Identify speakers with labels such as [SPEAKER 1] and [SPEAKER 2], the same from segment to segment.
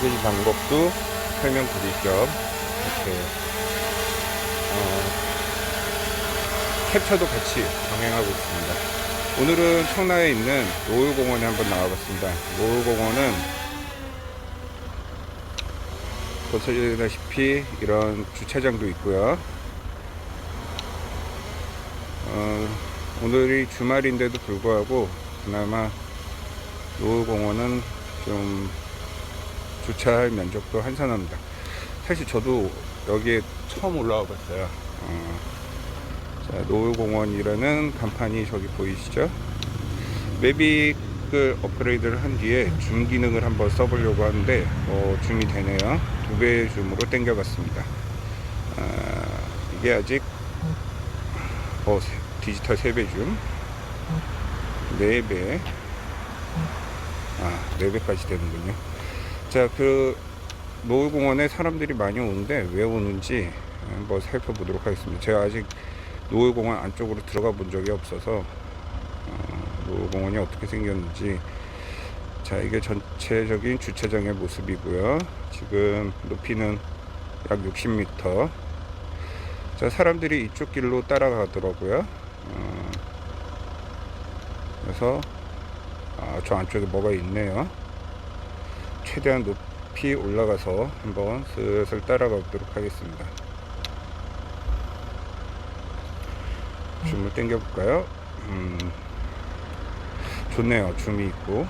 [SPEAKER 1] 움직이는 방법도 설명드릴 겸 이렇게 어, 캡처도 같이 병행하고 있습니다. 오늘은 청라에 있는 노을공원에 한번 나와봤습니다. 노을공원은 보시다시피 이런 주차장도 있고요. 어, 오늘이 주말인데도 불구하고 그나마 노을공원은 좀 주차할 면적도 한산합니다. 사실 저도 여기에 처음 올라와 봤어요. 어, 자, 노을공원이라는 간판이 저기 보이시죠? 매빅을 업그레이드를 한 뒤에 줌 기능을 한번 써보려고 하는데 어, 줌이 되네요. 두 배의 줌으로 당겨봤습니다. 아, 이게 아직 어, 세- 디지털 3배 줌 4배 아 4배까지 되는군요 자 그 노을공원에 사람들이 많이 오는데 왜 오는지 한번 살펴보도록 하겠습니다. 제가 아직 노을공원 안쪽으로 들어가 본 적이 없어서 어, 노을공원이 어떻게 생겼는지 자 이게 전체적인 주차장의 모습이고요. 지금 높이는 약 60m 자 사람들이 이쪽 길로 따라가더라고요. 어, 그래서 아, 저 안쪽에 뭐가 있네요 최대한 높이 올라가서 한번 슬슬 따라가 보도록 하겠습니다. 줌을 당겨 볼까요? 음, 좋네요. 줌이 있고.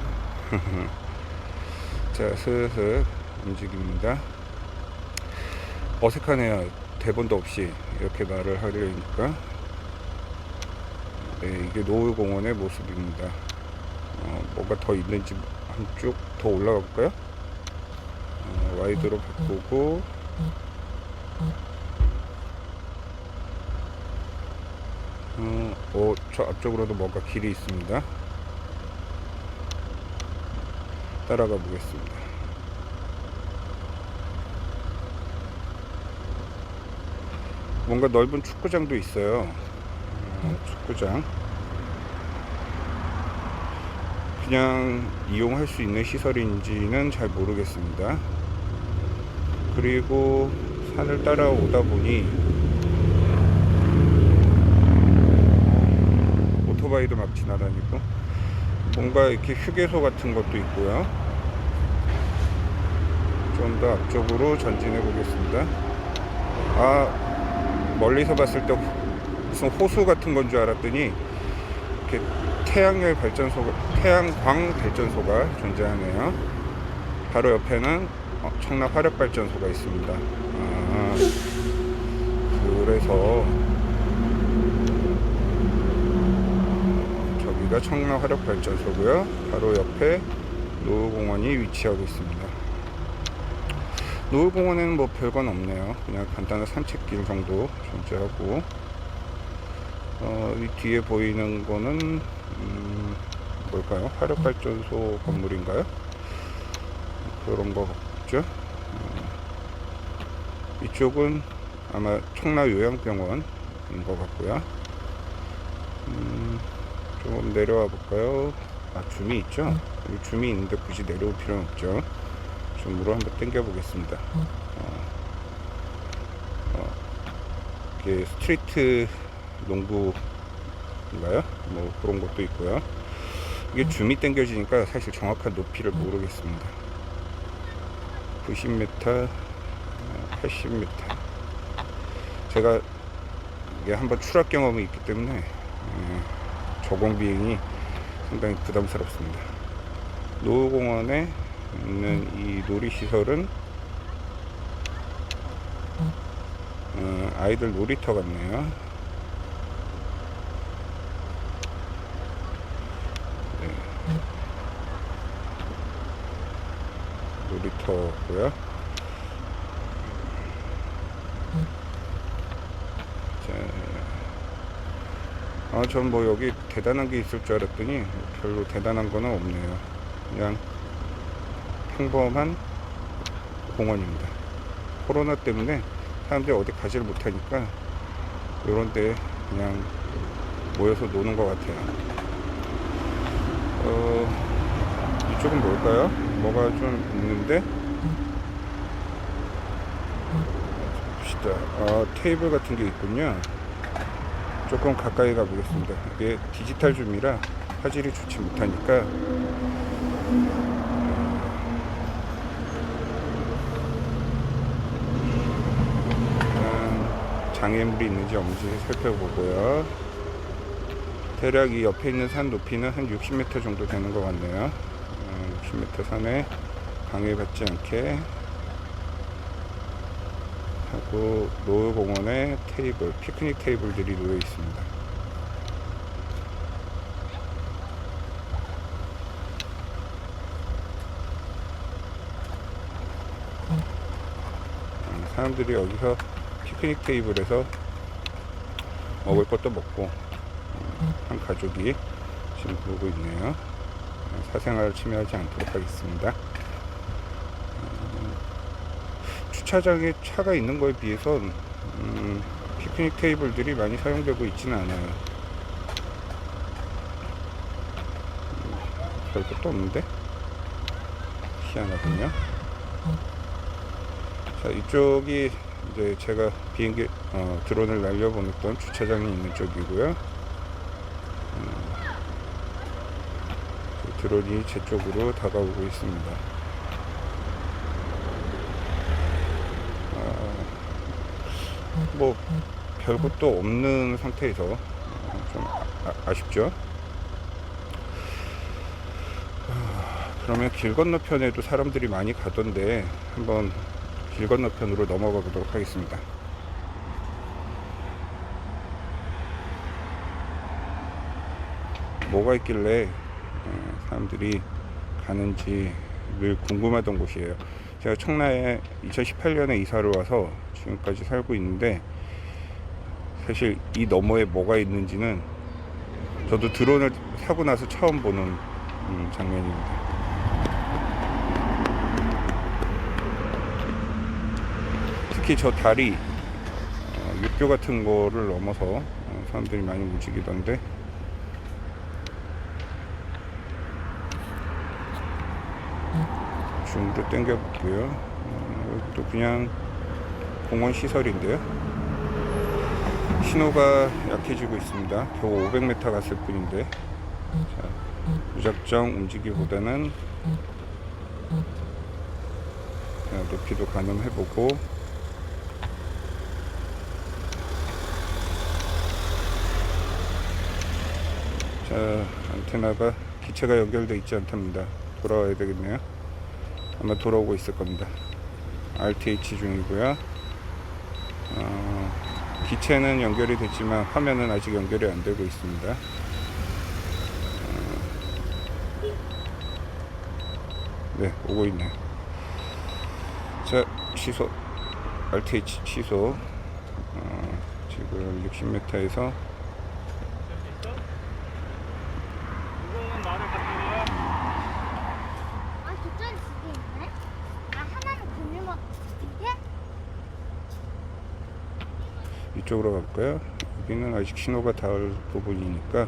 [SPEAKER 1] 자 슬슬 움직입니다. 어색하네요. 대본도 없이 이렇게 말을 하려니까. 네, 이게 노을공원의 모습입니다. 어, 뭐가 더 있는지 한쪽 더 올라가 볼까요? 어, 와이드로 바꾸고. 어, 어, 저 앞쪽으로도 뭔가 길이 있습니다. 따라가 보겠습니다. 뭔가 넓은 축구장도 있어요. 어, 축구장. 그냥 이용할 수 있는 시설인지는 잘 모르겠습니다 그리고 산을 따라오다 보니 오토바이도 막 지나다니고 뭔가 이렇게 휴게소 같은 것도 있고요 좀 더 앞쪽으로 전진해 보겠습니다 아 멀리서 봤을 때 무슨 호수 같은 건 줄 알았더니 이렇게 태양열 발전소가 태양광 발전소가 존재하네요. 바로 옆에는 어, 청라 화력 발전소가 있습니다. 아, 그래서 저기가 청라 화력 발전소고요. 바로 옆에 노을공원이 위치하고 있습니다. 노을공원에는 뭐 별건 없네요. 그냥 간단한 산책길 정도 존재하고 어, 이 뒤에 보이는 거는 음, 뭘까요? 화력발전소 건물인가요? 그런 거 같 죠? 어, 이쪽은 아마 청라 요양병원인 것 같고요. 음, 조금 내려와 볼까요? 아, 줌이 있죠? 여기 줌이 있는데 굳이 내려올 필요는 없죠. 줌으로 한번 당겨 보겠습니다. 어, 어, 이게 스트리트 농구인가요? 뭐 그런 것도 있고요. 이게 줌이 당겨지니까 사실 정확한 높이를 모르겠습니다. 90m, 80m. 제가 이게 한번 추락 경험이 있기 때문에 음, 저공 비행이 상당히 부담스럽습니다. 노후공원에 있는 이 놀이시설은 어, 아이들 놀이터 같네요. 네. 자, 아, 전 뭐 여기 대단한 게 있을 줄 알았더니 별로 대단한 거는 없네요. 그냥 평범한 공원입니다. 코로나 때문에 사람들이 어디 가지를 못하니까 이런 데 그냥 모여서 노는 것 같아요. 어, 이쪽은 뭘까요? 뭐가 좀 있는데 자, 어, 테이블 같은 게 있군요. 조금 가까이 가보겠습니다. 이게 디지털 줌이라 화질이 좋지 못하니까 장애물이 있는지 없는지 살펴보고요. 대략 이 옆에 있는 산 높이는 한 60m 정도 되는 것 같네요. 어, 60m 산에 방해받지 않게 하고 노을공원에 테이블, 피크닉 테이블들이 놓여 있습니다. 음, 사람들이 여기서 피크닉 테이블에서 먹을 것도 먹고 음, 한 가족이 지금 보고 있네요. 음, 사생활을 침해하지 않도록 하겠습니다. 주차장에 차가 있는 거에 비해서 음, 피크닉 테이블들이 많이 사용되고 있지는 않아요. 음, 별것도 없는데 희한하군요. 자 이쪽이 이제 제가 비행기 어, 드론을 날려보냈던 주차장이 있는 쪽이고요. 음, 그 드론이 제 쪽으로 다가오고 있습니다. 뭐 별것도 없는 상태에서 어, 좀 아, 쉽죠 그러면 길 건너편에도 사람들이 많이 가던데 한번 길 건너편으로 넘어가 보도록 하겠습니다. 뭐가 있길래 어, 사람들이 가는지 늘 궁금하던 곳이에요. 제가 청라에 2018년에 이사를 와서 지금까지 살고 있는데 사실 이 너머에 뭐가 있는지는 저도 드론을 사고 나서 처음 보는 음, 장면입니다. 특히 저 다리 어, 육교 같은 거를 넘어서 어, 사람들이 많이 움직이던데 줌으로 당겨 볼게요. 어, 여기도 그냥 공원 시설인데요. 신호가 약해지고 있습니다. 겨우 500m 갔을 뿐인데 자, 무작정 움직이기보다는 높이도 가늠해보고 자 안테나가 기체가 연결되어 있지 않답니다. 돌아와야 되겠네요. 아마 돌아오고 있을 겁니다. RTH 중이고요. 어, 기체는 연결이 됐지만 화면은 아직 연결이 안 되고 있습니다. 어, 네, 오고 있네요. 자, 취소. RTH 취소. 어, 지금 60m에서
[SPEAKER 2] 이거는 나를 갖다
[SPEAKER 3] 아, 돗자리 두개 있네? 아, 하나는 그늘만 이게?
[SPEAKER 1] 이쪽으로 갈까요? 여기는 아직 신호가 닿을 부분이니까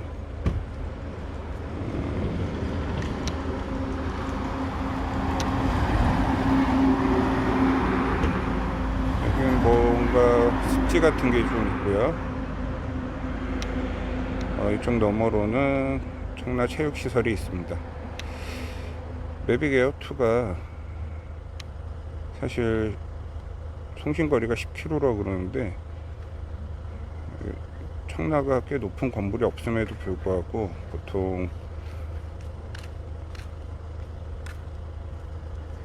[SPEAKER 1] 여기는 뭔가 습지 같은 게 좀 있고요. 어, 이쪽 너머로는 청라 체육시설이 있습니다. 매빅에어 2가 사실 통신거리가 10km라고 그러는데 청라가 꽤 높은 건물이 없음에도 불구하고 보통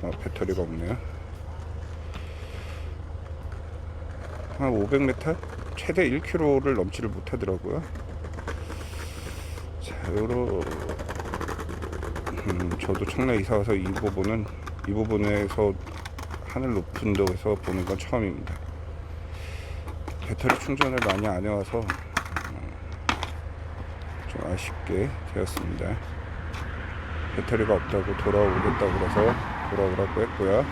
[SPEAKER 1] 어, 배터리가 없네요. 한 500m? 최대 1km를 넘지를 못하더라고요. 자, 요로 음, 저도 청라 이사 와서 이 부분은 이 부분에서 하늘 높은 데서 보는 건 처음입니다. 배터리 충전을 많이 안 해와서 아 쉽게 되었습니다. 배터리가 없다고 돌아오겠다고 그래서 돌아오라고 했고요.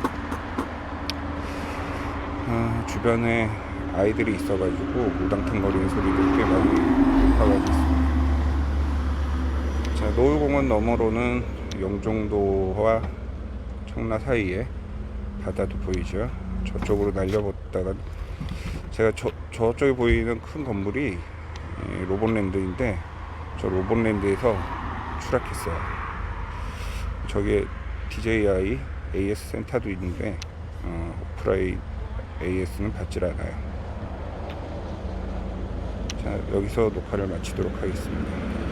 [SPEAKER 1] 아, 주변에 아이들이 있어가지고 우당탕거리는 소리를 꽤 많이 하고 있습니다. 자, 노을공원 너머로는 영종도와 청라 사이에 바다도 보이죠. 저쪽으로 날려봤다가 제가 저, 저쪽에 보이는 큰 건물이 이 로봇랜드인데 저 로봇랜드에서 추락했어요. 저기에 DJI AS 센터도 있는데 어, 오프라인 AS는 받질 않아요. 자 여기서 녹화를 마치도록 하겠습니다.